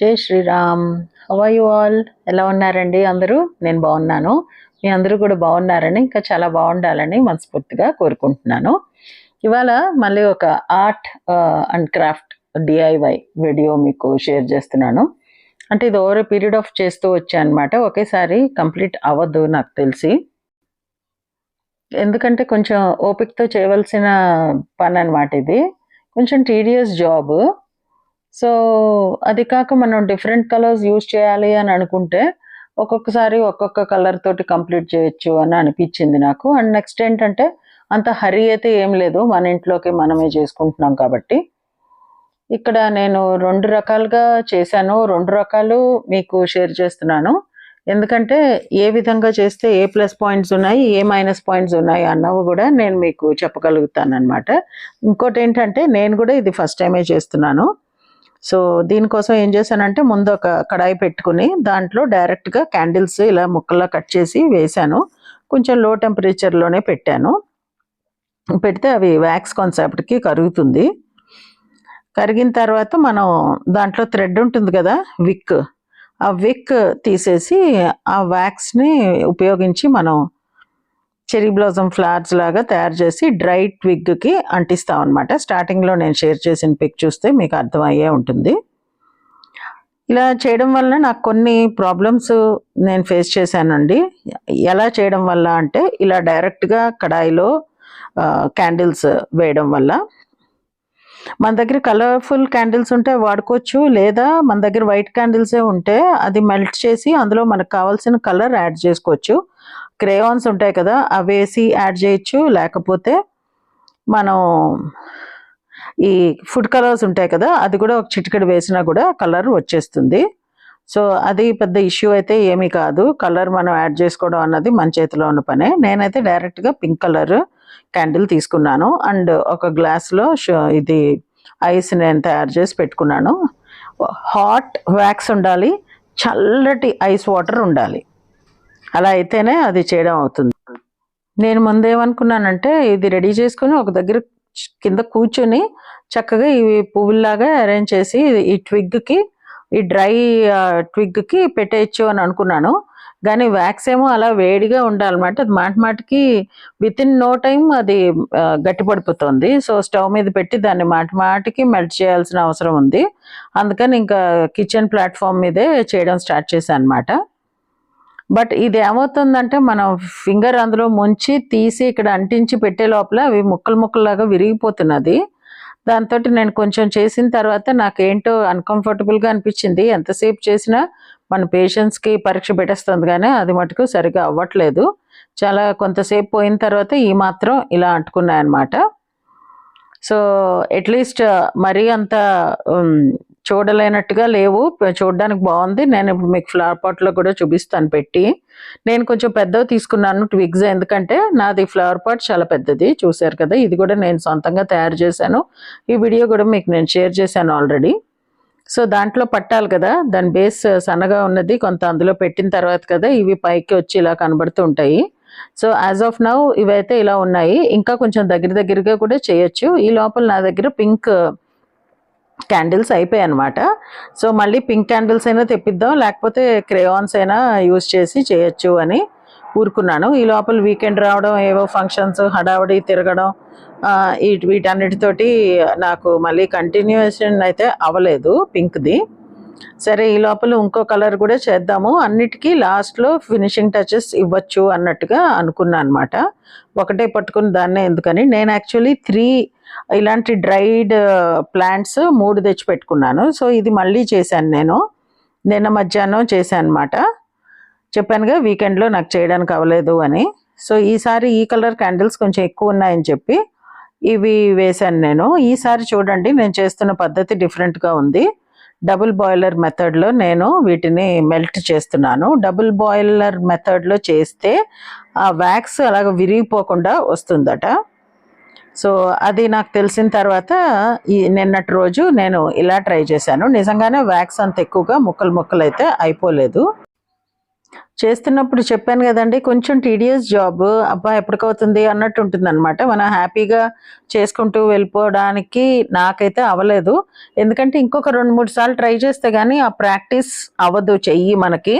జై శ్రీరామ్. హవా you all ఎలా ఉన్నారండి? అందరూ? నేను బాగున్నాను. మీ అందరూ కూడా బాగున్నారని ఇంకా చాలా బాగుండాలని మనస్ఫూర్తిగా కోరుకుంటున్నాను. ఇవాళ మళ్ళీ ఒక art and craft DIY video మీకు షేర్ చేస్తున్నాను. అంటే ఇది ఓవర్ పీరియడ్ ఆఫ్ చేస్తూ వచ్చా అనమాట ఒకేసారి కంప్లీట్ అవ్వద్దు నాకు తెలిసి. ఎందుకంటే కొంచెం ఓపికతో చేయవలసిన పని అనమాట ఇది. కొంచెం టీడియస్ జాబ్ సో అది కాక మనం డిఫరెంట్ కలర్స్ యూజ్ చేయాలి అని అనుకుంటే ఒక్కొక్కసారి ఒక్కొక్క కలర్ తోటి కంప్లీట్ చేయొచ్చు అని అనిపించింది నాకు. అండ్ నెక్స్ట్ ఏంటంటే అంత హరీ అయితే ఏం లేదు. మన ఇంట్లోకి మనమే చేసుకుంటున్నాం కాబట్టి. ఇక్కడ నేను రెండు రకాలుగా చేశాను. రెండు రకాలు మీకు షేర్ చేస్తున్నాను. ఎందుకంటే ఏ విధంగా చేస్తే ఏ ప్లస్ పాయింట్స్ ఉన్నాయి ఏ మైనస్ పాయింట్స్ ఉన్నాయి అన్నవి కూడా నేను మీకు చెప్పగలుగుతాను అనమాట ఇంకోటి ఏంటంటే నేను కూడా ఇది ఫస్ట్ టైమే చేస్తున్నాను. సో దీనికోసం ఏం చేశానంటే ముందు ఒక కడాయి పెట్టుకుని దాంట్లో డైరెక్ట్గా క్యాండిల్స్ ఇలా ముక్కల్లా కట్ చేసి వేశాను. కొంచెం లో టెంపరేచర్లోనే పెట్టాను. పెడితే అవి వ్యాక్స్ కాన్సెప్ట్కి కరుగుతుంది. కరిగిన తర్వాత మనం దాంట్లో థ్రెడ్ ఉంటుంది కదా విక్ ఆ విక్ తీసేసి ఆ వ్యాక్స్ని ఉపయోగించి మనం చెరీ బ్లాజమ్ ఫ్లవర్స్ లాగా తయారు చేసి డ్రై ట్విగ్కి అంటిస్తాం అనమాట స్టార్టింగ్లో నేను షేర్ చేసిన పిక్ చూస్తే మీకు అర్థమయ్యే ఉంటుంది. ఇలా చేయడం వల్ల నాకు కొన్ని ప్రాబ్లమ్స్ నేను ఫేస్ చేశానండి. ఎలా చేయడం వల్ల అంటే ఇలా డైరెక్ట్గా కడాయిలో క్యాండిల్స్ వేయడం వల్ల. మన దగ్గర కలర్ఫుల్ క్యాండిల్స్ ఉంటే వాడుకోవచ్చు లేదా మన దగ్గర వైట్ క్యాండిల్సే ఉంటే అది మెల్ట్ చేసి అందులో మనకు కావాల్సిన కలర్ యాడ్ చేసుకోవచ్చు. క్రేయాన్స్ ఉంటాయి కదా అవి వేసి యాడ్ చేయొచ్చు. లేకపోతే మనం ఈ ఫుడ్ కలర్స్ ఉంటాయి కదా అది కూడా ఒక చిటికెడు వేసినా కూడా కలర్ వచ్చేస్తుంది. సో అది పెద్ద ఇష్యూ అయితే ఏమీ కాదు. కలర్ మనం యాడ్ చేసుకోవడం అన్నది మన చేతిలో ఉన్న పనే. నేనైతే డైరెక్ట్గా పింక్ కలర్ క్యాండిల్ తీసుకున్నాను. అండ్ ఒక గ్లాస్లో ఇది ఐస్ నేను తయారు చేసి పెట్టుకున్నాను. హాట్ వ్యాక్స్ ఉండాలి. చల్లటి ఐస్ వాటర్ ఉండాలి. అలా అయితేనే అది చేయడం అవుతుంది. నేను ముందేమనుకున్నానంటే ఇది రెడీ చేసుకుని ఒక దగ్గర కింద కూర్చొని చక్కగా ఇవి పువ్వుల్లాగా అరేంజ్ చేసి ఈ ట్విగ్కి ఈ డ్రై ట్విగ్కి పెట్టేయచ్చు అని అనుకున్నాను. కానీ వ్యాక్స్ ఏమో అలా వేడిగా ఉండాలన్నమాట. అది మాట మాటికి విత్ ఇన్ నో టైం అది గట్టిపడిపోతుంది. సో స్టవ్ మీద పెట్టి దాన్ని మాట మాటికి మెల్ట్ చేయాల్సిన అవసరం ఉంది. అందుకని ఇంకా కిచెన్ ప్లాట్ఫామ్ మీదే చేయడం స్టార్ట్ చేశాను అనమాట బట్ ఇది ఏమవుతుందంటే మనం ఫింగర్ అందులో ముంచి తీసి ఇక్కడ అంటించి పెట్టే లోపల అవి ముక్కలు ముక్కలాగా విరిగిపోతున్నది. దాంతో నేను కొంచెం చేసిన తర్వాత నాకేంటో అన్కంఫర్టబుల్గా అనిపించింది. ఎంతసేపు చేసినా మన పేషెంట్స్కి పరీక్ష పెట్టేస్తుంది కానీ అది మటుకు సరిగా అవ్వట్లేదు. చాలా కొంతసేపు పోయిన తర్వాత ఈ మాత్రం ఇలా అంటుకున్నాయన్నమాట. సో అట్లీస్ట్ మరీ అంత చూడలేనట్టుగా లేవు. చూడడానికి బాగుంది. నేను ఇప్పుడు మీకు ఫ్లవర్ పాట్లో కూడా చూపిస్తాను పెట్టి. నేను కొంచెం పెద్దవి తీసుకున్నాను ట్విగ్స్ ఎందుకంటే నాది ఫ్లవర్ పాట్ చాలా పెద్దది. చూశారు కదా ఇది కూడా నేను సొంతంగా తయారు చేశాను. ఈ వీడియో కూడా మీకు నేను షేర్ చేశాను ఆల్రెడీ సో దాంట్లో పట్టాలి కదా. దాని బేస్ సన్నగా ఉన్నది. కొంత అందులో పెట్టిన తర్వాత కదా ఇవి పైకి వచ్చి ఇలా కనబడుతూ ఉంటాయి. సో యాజ్ ఆఫ్ నౌ ఇవైతే ఇలా ఉన్నాయి. ఇంకా కొంచెం దగ్గర దగ్గరగా కూడా చేయొచ్చు. ఈ లోపల నా దగ్గర పింక్ క్యాండిల్స్ అయిపోయాయి అనమాట సో మళ్ళీ పింక్ క్యాండిల్స్ అయినా తెప్పిద్దాం లేకపోతే క్రేయాన్స్ అయినా యూజ్ చేసి చేయొచ్చు అని ఊరుకున్నాను. ఈ లోపల వీకెండ్ రావడం ఏవో ఫంక్షన్స్ హడావడి తిరగడం వీటన్నిటితోటి నాకు మళ్ళీ కంటిన్యూషన్ అయితే అవ్వలేదు పింక్ది. సరే ఈ లోపల ఇంకో కలర్ కూడా చేద్దాము. అన్నిటికీ లాస్ట్లో ఫినిషింగ్ టచెస్ ఇవ్వచ్చు అన్నట్టుగా అనుకున్నాను అనమాట ఒకటే పట్టుకుని దాన్నే ఎందుకని. నేను యాక్చువల్లీ త్రీ ఇలాంటి డ్రైడ్ ప్లాంట్స్ uh, మూడు తెచ్చి పెట్టుకున్నాను సో ఇది మళ్ళీ చేశాను నేను. నిన్న మధ్యాహ్నం చేశాను అనమాట చెప్పానుగా వీకెండ్లో నాకు చేయడానికి అవ్వలేదు అని. సో ఈసారి ఈ కలర్ క్యాండిల్స్ కొంచెం ఎక్కువ ఉన్నాయని చెప్పి ఇవి వేశాను నేను. ఈసారి చూడండి నేను చేస్తున్న పద్ధతి డిఫరెంట్గా ఉంది. డబుల్ బాయిలర్ మెథడ్లో నేను వీటిని మెల్ట్ చేస్తున్నాను. డబుల్ బాయిలర్ మెథడ్లో చేస్తే ఆ వ్యాక్స్ అలాగ విరిగిపోకుండా వస్తుందట. సో అది నాకు తెలిసిన తర్వాత ఈ నిన్నటి రోజు నేను ఇలా ట్రై చేశాను నిజంగానే వ్యాక్స్ అంత ఎక్కువగా ముక్కలు ముక్కలు అయితే అయిపోలేదు చేస్తున్నప్పుడు చెప్పాను కదండి కొంచెం టీడియస్ జాబ్. అబ్బా! ఎప్పటికవుతుంది అన్నట్టు ఉంటుంది అనమాట మనం హ్యాపీగా చేసుకుంటూ వెళ్ళిపోవడానికి నాకైతే అవ్వలేదు. ఎందుకంటే ఇంకొక 2, 3 సార్లు ట్రై చేస్తే కానీ ఆ ప్రాక్టీస్ అవ్వదు చెయ్యి మనకి.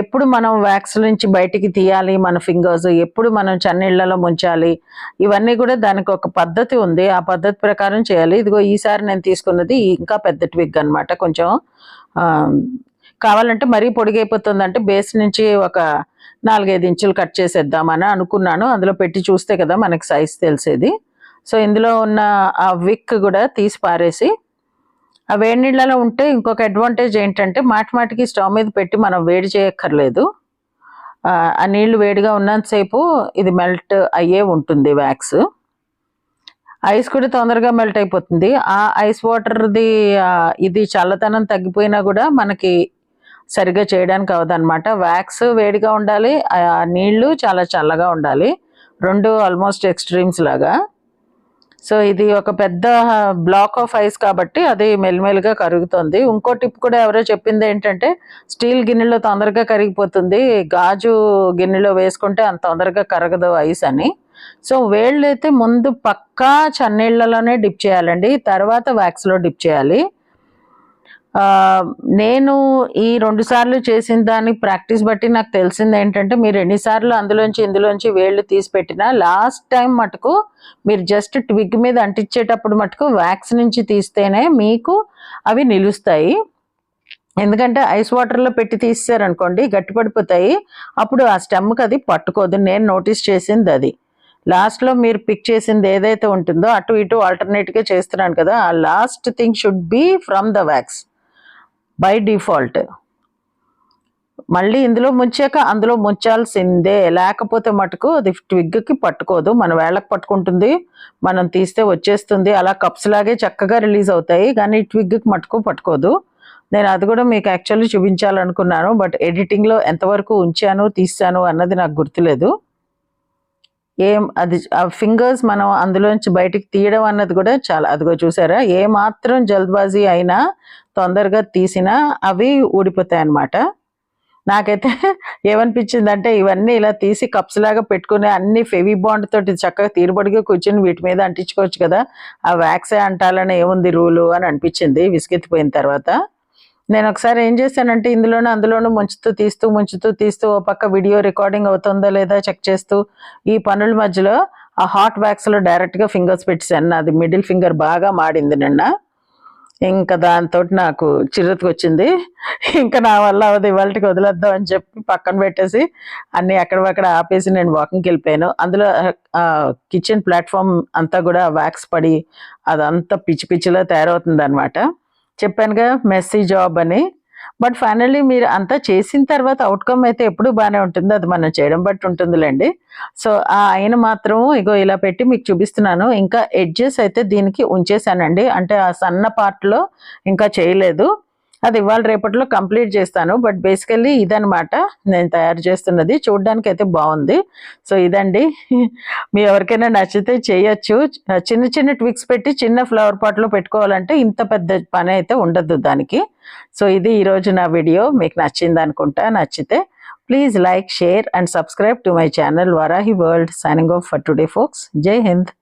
ఎప్పుడు మనం వ్యాక్స్ నుంచి బయటికి తీయాలి మన ఫింగర్స్, ఎప్పుడు మనం చన్నీళ్ళలో ముంచాలి, ఇవన్నీ కూడా దానికి ఒక పద్ధతి ఉంది. ఆ పద్ధతి ప్రకారం చేయాలి. ఇదిగో ఈసారి నేను తీసుకున్నది ఇంకా పెద్ద ట్విగ్ అనమాట. కొంచెం కావాలంటే మరీ పొడిగైపోతుందంటే బేస్ నుంచి ఒక 4, 5 ఇంచులు కట్ చేసేద్దామని అనుకున్నాను. అందులో పెట్టి చూస్తే కదా మనకి సైజ్ తెలిసేది. సో, ఇందులో ఉన్న ఆ విక్ కూడా తీసి పారేసి ఆ వేడి నీళ్ళలో ఉంటే ఇంకొక అడ్వాంటేజ్ ఏంటంటే మాటి మాటికి స్టవ్ మీద పెట్టి మనం వేడి చేయక్కర్లేదు. ఆ నీళ్ళు వేడిగా ఉన్నంత సేపు ఇది మెల్ట్ అయ్యే ఉంటుంది వ్యాక్స్. ఐస్ కూడా తొందరగా మెల్ట్ అయిపోతుంది. ఆ ఐస్ వాటర్‌ది ఇది చల్లతనం తగ్గిపోయినా కూడా మనకి సరిగ్గా చేయడానికి అవదనమాట వ్యాక్స్ వేడిగా ఉండాలి. ఆ నీళ్ళు చాలా చల్లగా ఉండాలి. రెండు ఆల్మోస్ట్ ఎక్స్‌ట్రీమ్స్ లాగా. సో, ఇది ఒక పెద్ద బ్లాక్ ఆఫ్ ఐస్ కాబట్టి అది మెల్లిమెల్లిగా కరుగుతుంది. ఇంకో టిప్ కూడా ఎవరో చెప్పింది ఏంటంటే స్టీల్ గిన్నెలో తొందరగా కరిగిపోతుంది. గాజు గిన్నెలో వేసుకుంటే అంత తొందరగా కరగదు ఐస్ అని. సో, వేళ్ళైతే ముందు పక్కా చన్నీళ్ళలోనే డిప్ చేయాలండి. తర్వాత వ్యాక్స్‌లో డిప్ చేయాలి. నేను ఈ రెండు సార్లు చేసిన దాని ప్రాక్టీస్ బట్టి నాకు తెలిసింది ఏంటంటే మీరు ఎన్నిసార్లు అందులోంచి, ఇందులోంచి వేళ్ళు తీసి పెట్టినా లాస్ట్ టైం మటుకు మీరు జస్ట్ ట్విగ్ మీద అంటించేటప్పుడు మటుకు వ్యాక్స్ నుంచి తీస్తేనే మీకు అవి నిలుస్తాయి. ఎందుకంటే ఐస్ వాటర్‌లో పెట్టి తీసేసారనుకోండి గట్టిపడిపోతాయి. అప్పుడు ఆ స్టెమ్‌కి అది పట్టుకోదు. నేను నోటీస్ చేసింది అది లాస్ట్‌లో మీరు పిక్ చేసింది ఏదైతే ఉంటుందో అటు ఇటు ఆల్టర్‌నేట్‌గా చేస్తున్నాను కదా! ఆ last thing should be from the wax. By default. మళ్ళీ ఇందులో ముంచాక అందులో ముంచాల్సిందే. లేకపోతే మటుకు అది ట్విగ్‌కి పట్టుకోదు. మన వేళ్ళకి పట్టుకుంటుంది. మనం తీస్తే వచ్చేస్తుంది. అలా కప్స్ లాగే చక్కగా రిలీజ్ అవుతాయి. కానీ ట్విగ్‌కి మటుకు పట్టుకోదు. నేను అది కూడా మీకు యాక్చువల్లీ చూపించాలనుకున్నాను. బట్ ఎడిటింగ్‌లో ఎంతవరకు ఉంచాను, తీసాను అన్నది నాకు గుర్తులేదు. ఏం అది ఆ ఫింగర్స్ మనం అందులోంచి బయటికి తీయడం అన్నది కూడా చాలా అదిగో చూసారా? ఏ మాత్రం జల్ద్‌బాజీ అయినా తొందరగా తీసినా అవి ఊడిపోతాయి అన్నమాట నాకైతే ఏమనిపించిందంటే ఇవన్నీ ఇలా తీసి కప్స్ లాగా పెట్టుకుని అన్ని ఫెవీ బాండ్ తోటి చక్కగా తీరుబడిగా కూర్చుని వీటి మీద అంటించుకోవచ్చు కదా! ఆ వ్యాక్సే అంటాలని ఏముంది రూలు అని అనిపించింది విసిగెత్తిపోయిన తర్వాత. నేను ఒకసారి ఏం చేశానంటే ఇందులోనూ అందులోనూ ముంచుతూ, తీస్తూ, ముంచుతూ, తీస్తూ ఓ పక్క వీడియో రికార్డింగ్ అవుతుందో లేదా చెక్ చేస్తూ ఈ పనుల మధ్యలో ఆ హాట్ వ్యాక్స్‌లో డైరెక్ట్‌గా ఫింగర్స్ పెట్టాను నాది మిడిల్ ఫింగర్ బాగా మాడింది నిన్న. ఇంకా దాంతోటి నాకు చిర్రెత్తుకొచ్చింది. ఇంకా నా వల్ల అది ఇవాళకి వదిలేద్దాం అని చెప్పి పక్కన పెట్టేసి అన్నీ ఎక్కడివక్కడ ఆపేసి నేను వాకింగ్కి వెళ్ళిపోయాను అందులో కిచెన్ ప్లాట్ఫామ్ అంతా కూడా వ్యాక్స్ పడి అదంతా పిచ్చి పిచ్చిలా తయారవుతుందనమాట. చెప్పానుగా మెస్సీ జాబ్ అని. బట్ ఫైనల్లీ మీరు అంతా చేసిన తర్వాత అవుట్కమ్ అయితే ఎప్పుడు బాగానే ఉంటుంది. అది మనం చేయడం బట్టి ఉంటుందిలేండి సో, ఆ ఆయన మాత్రం ఇగో ఇలా పెట్టి మీకు చూపిస్తున్నాను. ఇంకా ఎడ్జెస్ అయితే దీనికి ఉంచేసానండి. అంటే ఆ సన్న పార్ట్‌లో ఇంకా చేయలేదు. అది ఇవాళ రేపట్లో కంప్లీట్ చేస్తాను. బట్ బేసికల్లీ ఇదనమాట నేను తయారు చేస్తున్నది. చూడటానికి అయితే బాగుంది సో, ఇదండి. మీ ఎవరికైనా నచ్చితే చేయొచ్చు. చిన్న చిన్న ట్విక్స్ పెట్టి చిన్న ఫ్లవర్ పాట్‌లో పెట్టుకోవాలంటే ఇంత పెద్ద పని అయితే ఉండదు దానికి. సో, ఇది ఈరోజు నా వీడియో. మీకు నచ్చింది అనుకుంటా నచ్చితే please like, share and subscribe to my channel Varahi world. Signing off for today folks. Jai Hind.